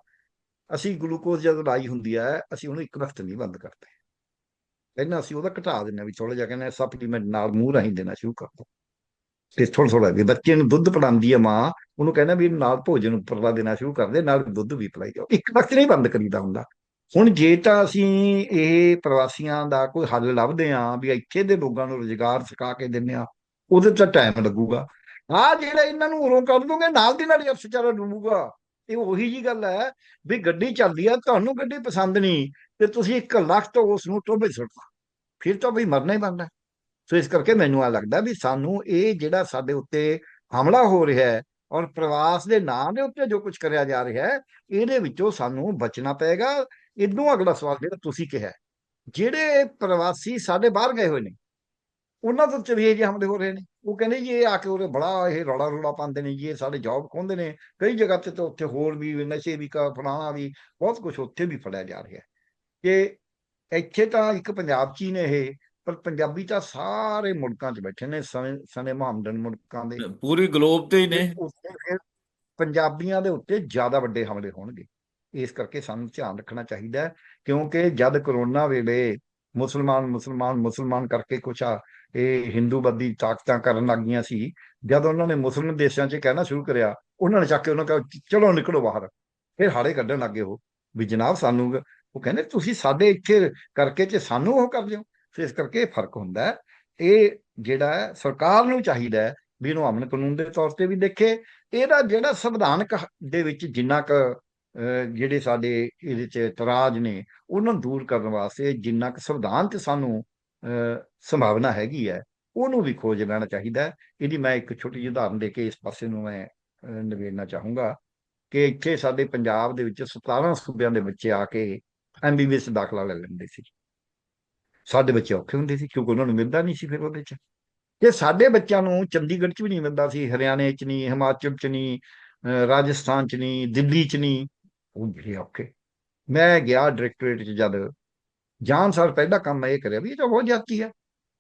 ਅਸੀਂ ਗਲੂਕੋਜ਼ ਜਦੋਂ ਲਾਈ ਹੁੰਦੀ ਹੈ, ਅਸੀਂ ਉਹਨੂੰ ਇੱਕ ਵਕਤ ਨਹੀਂ ਬੰਦ ਕਰਦੇ। ਪਹਿਲਾਂ ਅਸੀਂ ਉਹਦਾ ਘਟਾ ਦਿੰਦੇ ਹਾਂ ਵੀ ਥੋੜਾ ਜਿਹਾ ਕਹਿੰਦੇ ਸਪਲੀਮੈਂਟ ਨਾਲ ਮੂੰਹ ਰਾਹੀਂ ਦੇਣਾ ਸ਼ੁਰੂ ਕਰ ਦਿਓ ਤੇ ਥੋੜਾ ਥੋੜਾ ਵੀ ਬੱਚੇ ਨੂੰ ਦੁੱਧ ਪਿਲਾਉਂਦੀ ਹੈ ਮਾਂ, ਉਹਨੂੰ ਕਹਿੰਦਾ ਵੀ ਨਾਲ ਭੋਜਨ ਉੱਪਰਲਾ ਦੇਣਾ ਸ਼ੁਰੂ ਕਰ ਦੇ, ਨਾਲ ਦੁੱਧ ਵੀ ਪਿਲਾਈ ਜਾਓ। ਇੱਕ ਵਕਤ ਨਹੀਂ ਬੰਦ ਕਰੀਦਾ ਹੁੰਦਾ। ਹੁਣ ਜੇ ਤਾਂ ਅਸੀਂ ਇਹ ਪ੍ਰਵਾਸੀਆਂ ਦਾ ਕੋਈ ਹੱਲ ਲੱਭਦੇ ਹਾਂ ਵੀ ਇੱਥੇ ਦੇ ਲੋਕਾਂ ਨੂੰ ਰੁਜ਼ਗਾਰ ਸਿਖਾ ਕੇ ਦਿੰਦੇ ਆ ਉਹਦੇ ਤਾਂ ਟਾਈਮ ਲੱਗੂਗਾ। ਆ ਜਿਹੜਾ ਇਹਨਾਂ ਨੂੰ ਉਰੋਂ ਕਰ ਦੋਗੇ, ਨਾਲ ਦੀ ਨਾਲ ਹੀ ਅਰਥਚਾਰਾ ਡੁੱਬੂਗਾ। ਇਹ ਉਹੀ ਜੀ ਗੱਲ ਹੈ ਵੀ ਗੱਡੀ ਚੱਲਦੀ ਆ, ਤੁਹਾਨੂੰ ਗੱਡੀ ਪਸੰਦ ਨਹੀਂ, ਤੇ ਤੁਸੀਂ ਇੱਕ ਲੱਖ ਤੋਂ ਉਸ ਨੂੰ ਟੋਬੇ ਸੁੱਟਣਾ ਫਿਰ ਤਾਂ ਵੀ ਮਰਨਾ ਹੀ ਬਣਦਾ ਸੋ ਇਸ ਕਰਕੇ ਮੈਨੂੰ ਆ ਲੱਗਦਾ ਵੀ ਸਾਨੂੰ ਇਹ ਜਿਹੜਾ ਸਾਡੇ ਉੱਤੇ ਹਮਲਾ ਹੋ ਰਿਹਾ ਹੈ ਔਰ ਪ੍ਰਵਾਸ ਦੇ ਨਾਂ ਦੇ ਉੱਤੇ ਜੋ ਕੁਝ ਕਰਿਆ ਜਾ ਰਿਹਾ ਹੈ, ਇਹਦੇ ਵਿੱਚੋਂ ਸਾਨੂੰ ਬਚਣਾ ਪਏਗਾ। ਇਦੋਂ ਅਗਲਾ ਸਵਾਲ ਜਿਹੜਾ ਤੁਸੀਂ ਕਿਹਾ ਜਿਹੜੇ ਪ੍ਰਵਾਸੀ ਸਾਡੇ ਬਾਹਰ ਗਏ ਹੋਏ ਨੇ ਉਹਨਾਂ ਤੋਂ ਚਰੀਏ ਜਿਹੇ ਹਮਲੇ ਹੋ ਰਹੇ ਨੇ? ਉਹ ਕਹਿੰਦੇ ਜੀ ਇਹ ਆ ਕੇ ਉਰੇ ਬੜਾ ਇਹ ਰੌਲਾ ਰੌਲਾ ਪਾਉਂਦੇ ਨੇ ਜੀ ਇਹ ਸਾਡੇ ਜੌਬ ਖੋਹਦੇ ਨੇ। ਕਈ ਜਗ੍ਹਾ ਤੇ ਤਾਂ ਉੱਥੇ ਹੋਰ ਵੀ ਨਸ਼ੇ ਵੀ ਕਾ ਫਲਾਣਾ ਵੀ ਬਹੁਤ ਕੁਝ ਉੱਥੇ ਵੀ ਫੜਿਆ ਜਾ ਰਿਹਾ ਕਿ ਇੱਥੇ ਤਾਂ ਇੱਕ ਪੰਜਾਬ 'ਚ ਹੀ ਨੇ ਇਹ ਪਰ ਪੰਜਾਬੀ ਤਾਂ ਸਾਰੇ ਮੁਲਕਾਂ 'ਚ ਬੈਠੇ ਨੇ ਸਨੇ ਮੁਹੰਮਦਨ ਮੁਲਕਾਂ ਦੇ। ਪੂਰੀ ਗਲੋਬ ਤੇ ਹੀ ਨੇ। ਪੰਜਾਬੀਆਂ ਦੇ ਉੱਤੇ ਜ਼ਿਆਦਾ ਵੱਡੇ ਹਮਲੇ ਹੋਣਗੇ। ਇਸ ਕਰਕੇ ਸਾਨੂੰ ਧਿਆਨ ਰੱਖਣਾ ਚਾਹੀਦਾ ਹੈ, ਕਿਉਂਕਿ ਜਦ ਕਰੋਨਾ ਵੇਲੇ ਮੁਸਲਮਾਨ ਮੁਸਲਮਾਨ ਮੁਸਲਮਾਨ ਕਰਕੇ ਕੁਛ ਆ, ਇਹ ਹਿੰਦੂਵਾਦੀ ਤਾਕਤਾਂ ਕਰਨ ਲੱਗੀਆਂ ਸੀ, ਜਦ ਉਹਨਾਂ ਨੇ ਮੁਸਲਮਾਨ ਦੇਸ਼ਾਂ 'ਚ ਕਹਿਣਾ ਸ਼ੁਰੂ ਕਰਿਆ, ਉਹਨਾਂ ਨੇ ਚੱਕ ਕੇ ਉਹਨਾਂ ਕਿਹਾ, ਚਲੋ ਨਿਕਲੋ ਬਾਹਰ। ਫਿਰ ਹਾੜੇ ਕੱਢਣ ਲੱਗੇ ਉਹ, ਵੀ ਜਨਾਬ ਸਾਨੂੰ ਉਹ ਕਹਿੰਦੇ, ਤੁਸੀਂ ਸਾਡੇ ਇੱਥੇ ਕਰਕੇ 'ਚ ਸਾਨੂੰ ਉਹ ਕਰਦੇ ਹੋ ਫਿਰ ਇਸ ਕਰਕੇ ਫ਼ਰਕ ਹੁੰਦਾ ਹੈ। ਇਹ ਜਿਹੜਾ ਸਰਕਾਰ ਨੂੰ ਚਾਹੀਦਾ ਹੈ ਵੀ ਇਹਨੂੰ ਅਮਨ ਕਾਨੂੰਨ ਦੇ ਤੌਰ ਤੇ ਵੀ ਦੇਖੇ। ਇਹਦਾ ਜਿਹੜਾ ਸੰਵਿਧਾਨਕ ਦੇ ਵਿੱਚ ਜਿੰਨਾ ਕ ਜਿਹੜੇ ਸਾਡੇ ਇਹਦੇ ਚ ਇਤਰਾਜ਼ ਨੇ ਉਹਨਾਂ ਨੂੰ ਦੂਰ ਕਰਨ ਵਾਸਤੇ ਜਿੰਨਾ ਕੁ ਸੰਵਿਧਾਨ ਤੇ ਸਾਨੂੰ ਅਹ, ਸੰਭਾਵਨਾ ਹੈਗੀ ਹੈ ਉਹਨੂੰ ਵੀ ਖੋਜ ਲੈਣਾ ਚਾਹੀਦਾ ਇਹਦੀ ਮੈਂ ਇੱਕ ਛੋਟੀ ਜਿਹੀ ਉਦਾਹਰਨ ਦੇ ਕੇ ਇਸ ਪਾਸੇ ਨੂੰ ਮੈਂ ਅਹ, ਨਿਬੇੜਨਾ ਚਾਹੂੰਗਾ ਕਿ ਇੱਥੇ ਸਾਡੇ ਪੰਜਾਬ ਦੇ ਵਿੱਚ 17 ਸੂਬਿਆਂ ਦੇ ਬੱਚੇ ਆ ਕੇ ਐਮਬੀਬੀਐਸ ਦਾਖਲਾ ਲੈ ਲੈਂਦੇ ਸੀ। ਸਾਡੇ ਬੱਚੇ ਔਖੇ ਹੁੰਦੇ ਸੀ ਕਿਉਂਕਿ ਉਹਨਾਂ ਨੂੰ ਮਿਲਦਾ ਨਹੀਂ ਸੀ ਫਿਰ ਉਹਦੇ ਚ। ਤੇ ਸਾਡੇ ਬੱਚਿਆਂ ਨੂੰ ਚੰਡੀਗੜ੍ਹ ਚ ਵੀ ਨਹੀਂ ਮਿਲਦਾ ਸੀ ਹਰਿਆਣੇ ਚ ਨਹੀਂ ਹਿਮਾਚਲ ਚ ਨਹੀਂ ਰਾਜਸਥਾਨ ਚ ਨਹੀਂ ਦਿੱਲੀ ਚ ਨਹੀਂ ਉਹ ਜਿਹੜੇ ਔਖੇ। ਮੈਂ ਗਿਆ ਡਾਇਰੈਕਟੋਰੇਟ ਚ ਜਦ ਜਾਨ ਸਾਰ ਪਹਿਲਾ ਕੰਮ ਮੈਂ ਇਹ ਕਰਿਆ ਵੀ ਇਹ ਤਾਂ ਬਹੁਤ ਜਾਤੀ ਹੈ।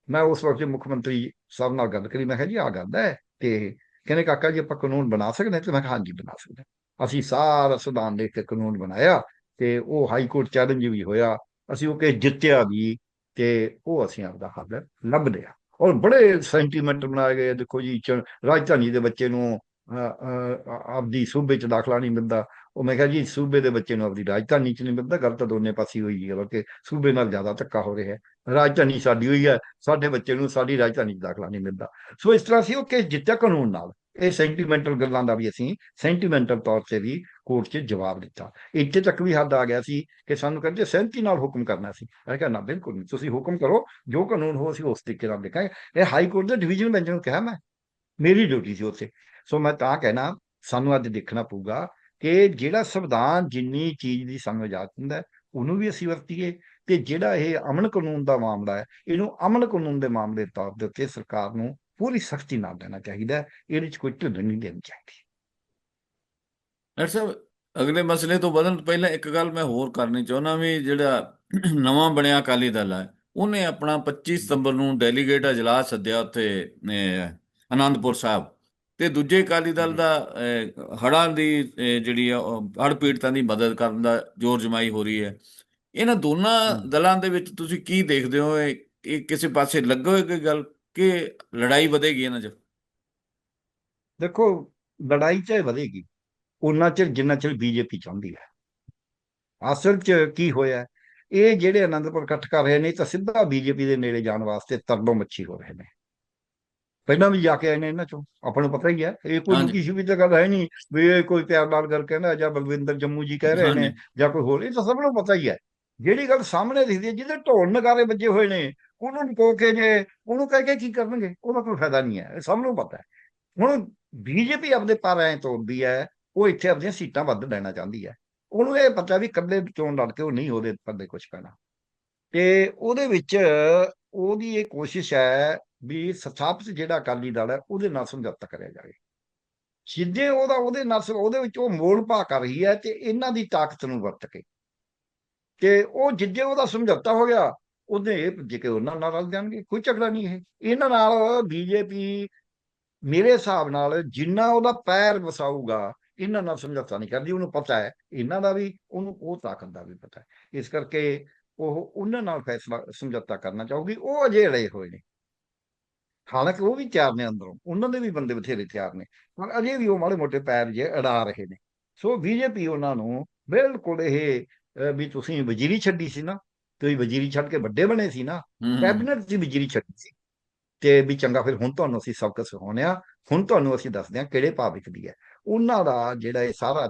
ਮੈਂ ਉਸ ਵਕਤ ਮੁੱਖ ਮੰਤਰੀ ਸਾਹਿਬ ਨਾਲ ਗੱਲ ਕਰੀ ਮੈਂ ਕਿਹਾ ਜੀ ਆ ਗੱਲ ਹੈ ਤੇ ਕਹਿੰਦੇ ਕਾਕਾ ਜੀ ਆਪਾਂ ਕਾਨੂੰਨ ਬਣਾ ਸਕਦੇ ਹਾਂ? ਤੇ ਮੈਂ ਕਿਹਾ ਹਾਂਜੀ ਬਣਾ ਸਕਦੇ ਹਾਂ। ਅਸੀਂ ਸਾਰਾ ਸੰਵਿਧਾਨ ਦੇਖ ਕੇ ਕਾਨੂੰਨ ਬਣਾਇਆ ਤੇ ਉਹ ਹਾਈ ਕੋਰਟ ਚੈਲੰਜ ਵੀ ਹੋਇਆ। ਅਸੀਂ ਉਹ ਕਿ ਜਿੱਤਿਆ ਵੀ ਤੇ ਉਹ ਅਸੀਂ ਆਪਦਾ ਹੱਲ ਲੱਭ ਲਿਆ ਔਰ ਬੜੇ ਸੈਂਟੀਮੈਂਟ ਬਣਾਏ ਗਏ। ਦੇਖੋ ਜੀ ਰਾਜਧਾਨੀ ਦੇ ਬੱਚੇ ਨੂੰ ਅ, ਆਪਦੀ ਸੂਬੇ ਚ ਦਾਖਲਾ ਨਹੀਂ ਮਿਲਦਾ। ਉਹ ਮੈਂ ਕਿਹਾ ਜੀ ਸੂਬੇ ਦੇ ਬੱਚੇ ਨੂੰ ਆਪਣੀ ਰਾਜਧਾਨੀ ਚ ਨਹੀਂ ਮਿਲਦਾ, ਗੱਲ ਤਾਂ ਦੋਨੇ ਪਾਸੇ ਹੋਈ ਹੈ ਬਲਕਿ ਸੂਬੇ ਨਾਲ ਜ਼ਿਆਦਾ ਧੱਕਾ ਹੋ ਰਿਹਾ ਹੈ। ਰਾਜਧਾਨੀ ਸਾਡੀ ਹੋਈ ਹੈ, ਸਾਡੇ ਬੱਚੇ ਨੂੰ ਸਾਡੀ ਰਾਜਧਾਨੀ 'ਚ ਦਾਖਲਾ ਨਹੀਂ ਮਿਲਦਾ। ਸੋ ਇਸ ਤਰ੍ਹਾਂ ਸੀ ਉਹ ਕੇਸ ਜਿੱਤਿਆ ਕਾਨੂੰਨ ਨਾਲ। ਇਹ ਸੈਂਟੀਮੈਂਟਲ ਗੱਲਾਂ ਦਾ ਵੀ ਅਸੀਂ ਸੈਂਟੀਮੈਂਟਲ ਤੌਰ ਤੇ ਵੀ ਕੋਰਟ 'ਚ ਜਵਾਬ ਦਿੱਤਾ। ਇੱਥੇ ਤੱਕ ਵੀ ਹੱਦ ਆ ਗਿਆ ਸੀ ਕਿ ਸਾਨੂੰ ਕਹਿੰਦੇ ਸਹਿਮਤੀ ਨਾਲ ਹੁਕਮ ਕਰਨਾ ਸੀ। ਮੈਂ ਕਿਹਾ, ਨਾ, ਬਿਲਕੁਲ ਨਹੀਂ, ਤੁਸੀਂ ਹੁਕਮ ਕਰੋ, ਜੋ ਕਾਨੂੰਨ ਹੋ ਅਸੀਂ ਉਸ ਤਰੀਕੇ ਨਾਲ ਦੇਖਾਂਗੇ ਇਹ ਹਾਈ ਕੋਰਟ ਦੇ ਡਿਵੀਜ਼ਨ ਬੈਂਚ ਨੂੰ ਕਿਹਾ ਮੈਂ। ਮੇਰੀ ਡਿਊਟੀ ਸੀ ਉੱਥੇ। ਸੋ ਮੈਂ ਤਾਂ ਕਹਿਣਾ, ਸਾਨੂੰ ਅੱਜ ਦੇਖਣਾ ਪਊਗਾ ਕਿ ਜਿਹੜਾ ਸੰਵਿਧਾਨ ਜਿੰਨੀ ਚੀਜ਼ ਦੀ ਸਾਨੂੰ ਇਜਾਜ਼ਤ ਦਿੰਦਾ ਉਹਨੂੰ ਵੀ ਅਸੀਂ ਵਰਤੀਏ ਤੇ ਜਿਹੜਾ ਇਹ ਅਮਨ ਕਾਨੂੰਨ ਦਾ ਮਾਮਲਾ ਹੈ, ਇਹਨੂੰ ਅਮਨ ਕਾਨੂੰਨ ਦੇ ਮਾਮਲੇ ਦੇ ਤੌਰ ਦੇ ਉੱਤੇ ਸਰਕਾਰ ਨੂੰ ਪੂਰੀ ਸਖਤੀ ਨਾਲ ਦੇਣਾ ਚਾਹੀਦਾ ਹੈ, ਇਹਦੇ 'ਚ ਕੋਈ ਢਿੱਲ ਨਹੀਂ ਦੇਣੀ ਚਾਹੀਦੀ। ਡਾਕਟਰ ਸਾਹਿਬ, ਅਗਲੇ ਮਸਲੇ ਤੋਂ ਵਧਣ ਤੋਂ ਪਹਿਲਾਂ ਇੱਕ ਗੱਲ ਮੈਂ ਹੋਰ ਕਰਨੀ ਚਾਹੁੰਦਾ ਵੀ ਜਿਹੜਾ ਨਵਾਂ ਬਣਿਆ ਅਕਾਲੀ ਦਲ ਹੈ, ਉਹਨੇ ਆਪਣਾ 25 ਸਤੰਬਰ ਨੂੰ ਡੈਲੀਗੇਟ ਅਜਲਾਸ ਸੱਦਿਆ ਉੱਥੇ ਅਨੰਦਪੁਰ ਸਾਹਿਬ। ਤੇ ਦੂਜੇ ਅਕਾਲੀ ਦਲ ਦਾ ਹੜ੍ਹਾਂ ਦੀ ਜਿਹੜੀ ਆ ਹੜ੍ਹ ਪੀੜਤਾਂ ਦੀ ਮਦਦ ਕਰਨ ਦਾ ਜ਼ੋਰ ਜਮਾਈ ਹੋ ਰਹੀ ਹੈ। ਇਹਨਾਂ ਦੋਨਾਂ। ਦਲਾਂ ਦੇ ਵਿੱਚ ਤੁਸੀਂ ਕੀ ਦੇਖਦੇ ਹੋ? ਇਹ ਕਿਸੇ ਪਾਸੇ ਲੱਗੇ ਕੋਈ ਗੱਲ ਕਿ ਲੜਾਈ ਵਧੇਗੀ ਇਹਨਾਂ 'ਚ? ਦੇਖੋ ਲੜਾਈ ਚਾਹੇ ਵਧੇਗੀ ਉਹਨਾਂ ਚਿਰ ਜਿੰਨਾ ਚਿਰ ਬੀਜੇਪੀ ਚਾਹੁੰਦੀ ਹੈ। ਅਸਲ 'ਚ ਕੀ ਹੋਇਆ? ਇਹ ਜਿਹੜੇ ਆਨੰਦਪੁਰ ਇਕੱਠ ਕਰ ਰਹੇ ਨੇ ਤਾਂ ਸਿੱਧਾ ਬੀਜੇਪੀ ਦੇ ਨੇੜੇ ਜਾਣ ਵਾਸਤੇ ਤਰਲੋ ਮੱਛੀ ਹੋ ਰਹੇ ਨੇ। ਪਹਿਲਾਂ ਵੀ ਜਾ ਕੇ ਆਏ ਨੇ ਇਹਨਾਂ ਚੋਂ ਆਪਾਂ ਨੂੰ ਪਤਾ ਹੀ ਹੈ ਇਹ ਕੋਈ। ਕਿਸੇ ਵੀ ਤਾਂ ਗੱਲ ਹੈ ਨਹੀਂ ਵੀ ਇਹ ਕੋਈ ਪਿਆਰ ਨਾਲ ਗੱਲ ਕਹਿੰਦਾ ਜਾਂ ਬਲਵਿੰਦਰ ਜੰਮੂ ਜੀ ਕਹਿ ਰਹੇ ਨੇ। ਜਾਂ ਕੋਈ ਹੋਰ ਇਹ ਤਾਂ ਸਭ ਨੂੰ ਪਤਾ ਹੀ ਹੈ ਜਿਹੜੀ ਗੱਲ ਸਾਹਮਣੇ ਦਿਖਦੀ ਹੈ ਜਿਹਦੇ ਢੋਲ ਨਗਾਰੇ ਵੱਜੇ ਹੋਏ ਨੇ ਉਹਨੂੰ ਕੋ ਕੇ ਜੇ ਉਹਨੂੰ ਕਹਿ ਕੇ ਕੀ ਕਰਨਗੇ ਉਹਦਾ ਕੋਈ ਫਾਇਦਾ ਨਹੀਂ ਹੈ ਇਹ ਸਭ ਨੂੰ ਪਤਾ ਹੈ ਹੁਣ ਬੀਜੇਪੀ ਆਪਣੇ ਪਰ ਐ ਤੋੜਦੀ ਹੈ ਉਹ ਇੱਥੇ ਆਪਣੀਆਂ ਸੀਟਾਂ ਵੱਧ ਲੈਣਾ ਚਾਹੁੰਦੀ ਹੈ ਉਹਨੂੰ ਇਹ ਪਤਾ ਵੀ ਇਕੱਲੇ ਚੋਣ ਲੜ ਕੇ ਉਹ ਨਹੀਂ ਉਹਦੇ ਪੱਲੇ ਕੁਝ ਪੈਣਾ ਤੇ ਉਹਦੇ ਵਿੱਚ ਉਹਦੀ ਇਹ ਕੋਸ਼ਿਸ਼ ਹੈ ਵੀ ਸਥਾਪਿਤ ਜਿਹੜਾ ਅਕਾਲੀ ਦਲ ਹੈ, ਉਹਦੇ ਨਾਲ ਸਮਝੌਤਾ ਕਰਿਆ ਜਾਵੇ। ਸਿੱਧੇ ਉਹਦਾ, ਉਹਦੇ ਨਾਲ ਉਹਦੇ ਵਿੱਚ ਉਹ ਮੋੜ ਭਾ ਕਰ ਰਹੀ ਹੈ ਤੇ ਇਹਨਾਂ ਦੀ ਤਾਕਤ ਨੂੰ ਵਰਤ ਕੇ। ਤੇ ਉਹ ਜਿੱਦੇ ਉਹਦਾ ਸਮਝੌਤਾ ਹੋ ਗਿਆ, ਉਹਦੇ ਇਹ ਪੁੱਜ ਕੇ ਉਹਨਾਂ ਨਾਲ ਰਲ ਜਾਣਗੇ, ਕੋਈ ਝਗੜਾ ਨਹੀਂ ਹੈ ਇਹਨਾਂ ਨਾਲ ਬੀਜੇਪੀ ਮੇਰੇ ਹਿਸਾਬ ਨਾਲ ਜਿੰਨਾ ਉਹਦਾ ਪੈਰ ਵਸਾਊਗਾ, ਇਹਨਾਂ ਨਾਲ ਸਮਝੌਤਾ ਨਹੀਂ ਕਰਦੀ, ਉਹਨੂੰ ਪਤਾ ਹੈ। ਇਹਨਾਂ ਦਾ ਵੀ, ਉਹਨੂੰ, ਉਹ ਤਾਕਤ ਦਾ ਵੀ ਪਤਾ ਹੈ। ਇਸ ਕਰਕੇ ਉਹ ਉਹਨਾਂ ਨਾਲ ਫੈਸਲਾ, ਸਮਝੌਤਾ ਕਰਨਾ ਚਾਹੂਗੀ। ਉਹ ਅਜੇ ਰਹੇ ਹੋਏ ਨੇ। ਹਾਲਾਂਕਿ ਉਹ ਵੀ ਤਿਆਰ ਨੇ ਅੰਦਰੋਂ ਉਹਨਾਂ ਦੇ ਵੀ ਬੰਦੇ ਬਥੇਰੇ ਤਿਆਰ ਨੇ ਪਰ ਅਜੇ ਵੀ ਉਹ ਮਾੜੇ ਮੋਟੇ ਪੈਰ ਜੇ ਅੜਾ ਰਹੇ ਨੇ। ਸੋ ਬੀਜੇਪੀ ਉਹਨਾਂ ਨੂੰ ਬਿਲਕੁਲ ਇਹ ਵੀ ਤੁਸੀਂ ਵਜ਼ੀਰੀ ਛੱਡੀ ਸੀ ਨਾ ਤੁਸੀਂ ਵਜ਼ੀਰੀ ਛੱਡ ਕੇ ਵੱਡੇ ਬਣੇ ਸੀ ਨਾ ਹੂੰ। ਕੈਬਨਿਟ ਦੀ ਵਜ਼ੀਰੀ ਛੱਡੀ ਸੀ। ਤੇ ਵੀ ਚੰਗਾ ਫਿਰ ਹੁਣ ਤੁਹਾਨੂੰ ਅਸੀਂ ਸਬਕ ਸਿਖਾਉਂਦੇ ਆ ਹੁਣ ਤੁਹਾਨੂੰ ਅਸੀਂ ਦੱਸਦੇ ਆ ਕਿਹੜੇ ਭਾਅ ਵਿਕਦੀ ਹੈ। ਉਹਨਾਂ ਦਾ ਜਿਹੜਾ ਇਹ ਸਾਰਾ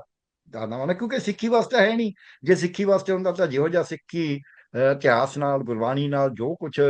ਦਾਣਾ ਵਾਲਾ ਕਿਉਂਕਿ ਸਿੱਖੀ ਵਾਸਤੇ ਹੈ ਨਹੀਂ। ਜੇ ਸਿੱਖੀ ਵਾਸਤੇ ਹੁੰਦਾ ਤਾਂ ਜਿਹੋ ਜਿਹਾ ਸਿੱਖੀ ਇਤਿਹਾਸ ਨਾਲ ਗੁਰਬਾਣੀ ਨਾਲ ਜੋ ਕੁਝ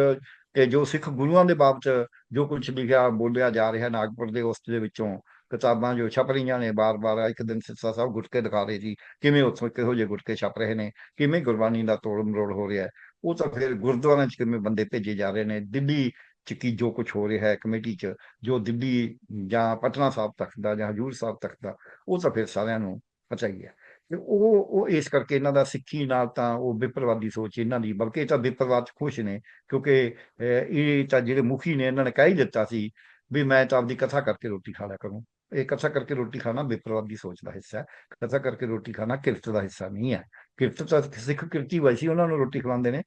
ਤੇ ਜੋ ਸਿੱਖ ਗੁਰੂਆਂ ਦੇ ਬਾਬਤ ਜੋ ਕੁਝ ਲਿਖਿਆ, ਬੋਲਿਆ ਜਾ ਰਿਹਾ ਨਾਗਪੁਰ ਦੇ ਉਸ ਦੇ ਵਿੱਚੋਂ, ਕਿਤਾਬਾਂ ਜੋ ਛਪ ਰਹੀਆਂ ਨੇ ਬਾਰ-ਬਾਰ, ਇੱਕ ਦਿਨ ਸਿੱਸਾ ਸਾਹਿਬ ਗੁਟਕੇ ਦਿਖਾ ਰਹੇ ਸੀ, ਕਿਵੇਂ ਉੱਥੋਂ ਕਿਹੋ ਜਿਹੇ ਗੁਟਕੇ ਛਪ ਰਹੇ ਨੇ, ਕਿਵੇਂ ਗੁਰਬਾਣੀ ਦਾ ਤੋੜ ਮਰੋੜ ਹੋ ਰਿਹਾ ਉਹ ਤਾਂ ਫਿਰ ਗੁਰਦੁਆਰਿਆਂ 'ਚ ਕਿਵੇਂ ਬੰਦੇ ਭੇਜੇ ਜਾ ਰਹੇ ਨੇ, ਦਿੱਲੀ 'ਚ ਕੀ ਜੋ ਕੁਝ ਹੋ ਰਿਹਾ ਹੈ, ਕਮੇਟੀ 'ਚ, ਜੋ ਦਿੱਲੀ ਜਾਂ ਪਟਨਾ ਸਾਹਿਬ ਤੱਕ ਦਾ ਜਾਂ ਹਜੂਰ ਸਾਹਿਬ ਤੱਕ ਦਾ, ਉਹ ਤਾਂ ਫਿਰ ਸਾਰਿਆਂ ਨੂੰ ਪਤਾ ਹੀ ਹੈ। ਤੇ ਉਹ ਉਹ ਇਸ ਕਰਕੇ ਇਹਨਾਂ ਦਾ ਸਿੱਖੀ ਨਾਲ ਤਾਂ ਉਹ ਵਿਪਰਵਾਦੀ ਸੋਚ ਇਹਨਾਂ ਦੀ ਬਲਕਿ ਇਹ ਤਾਂ ਵਿਪਰਵਾਦ 'ਚ ਖੁਸ਼ ਨੇ ਕਿਉਂਕਿ ਅਹ, ਇਹ ਤਾਂ ਜਿਹੜੇ ਮੁਖੀ ਨੇ ਇਹਨਾਂ ਨੇ ਕਹਿ ਹੀ ਦਿੱਤਾ ਸੀ ਵੀ ਮੈਂ ਤਾਂ ਆਪਦੀ ਕਥਾ ਕਰਕੇ ਰੋਟੀ ਖਾ ਲਿਆ ਕਰੂੰ। ਇਹ ਕਥਾ ਕਰਕੇ ਰੋਟੀ ਖਾਣਾ ਵਿਪਰਵਾਦੀ ਸੋਚ ਦਾ ਹਿੱਸਾ ਹੈ। ਕਥਾ ਕਰਕੇ ਰੋਟੀ ਖਾਣਾ ਕਿਰਤ ਦਾ ਹਿੱਸਾ ਨਹੀਂ ਹੈ। ਕਿਰਤ ਤਾਂ ਸਿੱਖ ਕਿਰਤੀ ਵਾਈ ਸੀ ਉਹਨਾਂ ਨੂੰ ਰੋਟੀ ਖਵਾਉਂਦੇ ਨੇ।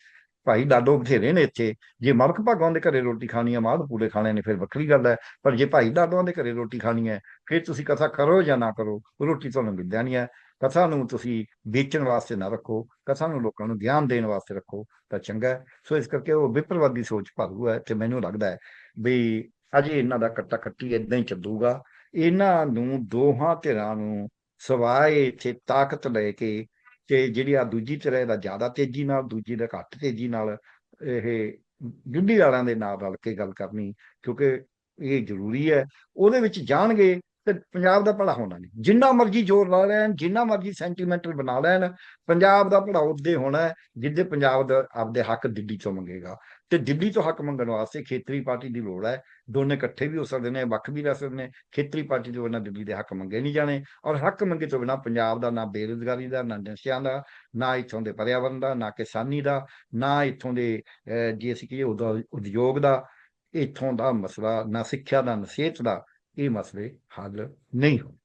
ਭਾਈ ਡਾਡੋ ਬਥੇਰੇ ਨੇ ਇੱਥੇ। ਜੇ ਮਲਕ ਭਾਗਾਂ ਦੇ ਘਰੇ ਰੋਟੀ ਖਾਣੀ ਹੈ ਮਾਧ ਪੂਲੇ ਖਾਣੇ ਨੇ ਫਿਰ ਵੱਖਰੀ ਗੱਲ ਹੈ। ਪਰ ਜੇ ਭਾਈ ਡਾਡੋਆਂ ਦੇ ਘਰੇ ਰੋਟੀ ਖਾਣੀ ਹੈ, ਫਿਰ ਤੁਸੀਂ ਕਥਾ ਕਰੋ ਜਾਂ ਨਾ ਕਰੋ? ਰੋਟੀ ਤੁਹਾਨੂੰ ਮਿਲਦਾ ਨਹੀਂ ਹੈ। ਕਥਾ ਨੂੰ ਤੁਸੀਂ ਵੇਚਣ ਵਾਸਤੇ ਨਾ ਰੱਖੋ। ਕਥਾ ਨੂੰ ਲੋਕਾਂ ਨੂੰ ਗਿਆਨ ਦੇਣ ਵਾਸਤੇ ਰੱਖੋ, ਤਾਂ ਚੰਗਾ ਹੈ। ਸੋ ਇਸ ਕਰਕੇ ਉਹ ਵਿਪਰਵਾਦੀ ਸੋਚ ਭਾਰੂ ਹੈ ਤੇ ਮੈਨੂੰ ਲੱਗਦਾ ਹੈ ਵੀ ਅਜੇ ਇਹਨਾਂ ਦਾ ਕੱਟਾ ਕੱਟੀ ਇਦਾਂ ਹੀ ਚੱਲੂਗਾ। ਇਹਨਾਂ ਨੂੰ ਦੋਹਾਂ ਧਿਰਾਂ ਨੂੰ ਸਵਾਏ ਇੱਥੇ ਤਾਕਤ ਲੈ ਕੇ ਤੇ ਜਿਹੜੀ ਆ ਦੂਜੀ ਤਰ੍ਹਾਂ ਦਾ ਜ਼ਿਆਦਾ ਤੇਜ਼ੀ ਨਾਲ, ਦੂਜੀ ਦਾ ਘੱਟ ਤੇਜ਼ੀ ਨਾਲ, ਇਹ ਗੁੱਡੀ ਵਾਲਿਆਂ ਦੇ ਨਾਲ ਰਲ ਕੇ ਗੱਲ ਕਰਨੀ, ਕਿਉਂਕਿ ਇਹ ਜ਼ਰੂਰੀ ਹੈ। ਉਹਦੇ ਵਿੱਚ ਜਾਣਗੇ ਤੇ ਪੰਜਾਬ ਦਾ ਭਲਾ ਹੋਣਾ ਨਹੀਂ। ਜਿੰਨਾ ਮਰਜ਼ੀ ਜ਼ੋਰ ਲਾ ਲੈਣ, ਜਿੰਨਾ ਮਰਜ਼ੀ ਸੈਂਟੀਮੈਂਟਲ ਬਣਾ ਲੈਣ, ਪੰਜਾਬ ਦਾ ਭਲਾ ਉਦੇ ਹੋਣਾ ਹੈ, ਜਿੱਦੇ ਪੰਜਾਬ ਦਾ ਆਪਦੇ ਹੱਕ ਦਿੱਲੀ ਤੋਂ ਮੰਗੇਗਾ। ਤੇ ਦਿੱਲੀ ਤੋਂ ਹੱਕ ਮੰਗਣ ਵਾਸਤੇ ਖੇਤਰੀ ਪਾਰਟੀ ਦੀ ਲੋੜ ਹੈ। ਦੋਨੇ ਇਕੱਠੇ ਵੀ ਹੋ ਸਕਦੇ ਨੇ, ਵੱਖ ਵੀ ਰਹਿ ਸਕਦੇ ਨੇ। ਖੇਤਰੀ ਪਾਰਟੀ ਤੋਂ ਬਿਨਾਂ ਦਿੱਲੀ ਦੇ ਹੱਕ ਮੰਗੇ ਨਹੀਂ ਜਾਣੇ ਔਰ ਹੱਕ ਮੰਗੇ ਤੋਂ ਬਿਨਾਂ ਪੰਜਾਬ ਦਾ ਨਾ ਬੇਰੁਜ਼ਗਾਰੀ ਦਾ, ਨਾ ਨਸ਼ਿਆਂ ਦਾ, ਨਾ ਇੱਥੋਂ ਦੇ ਪਰਿਆਵਰਨ ਦਾ, ਨਾ ਕਿਸਾਨੀ ਦਾ, ਨਾ ਇੱਥੋਂ ਦੇ ਜੇ ਅਸੀਂ ਕਹੀਏ ਉਦ- ਉਦਯੋਗ ਦਾ, ਇੱਥੋਂ ਦਾ ਮਸਲਾ, ਨਾ ਸਿੱਖਿਆ ਦਾ, ਨਾ ਸਿਹਤ ਦਾ ਇਹ ਮਸਲੇ ਹੱਲ ਨਹੀਂ ਹੋ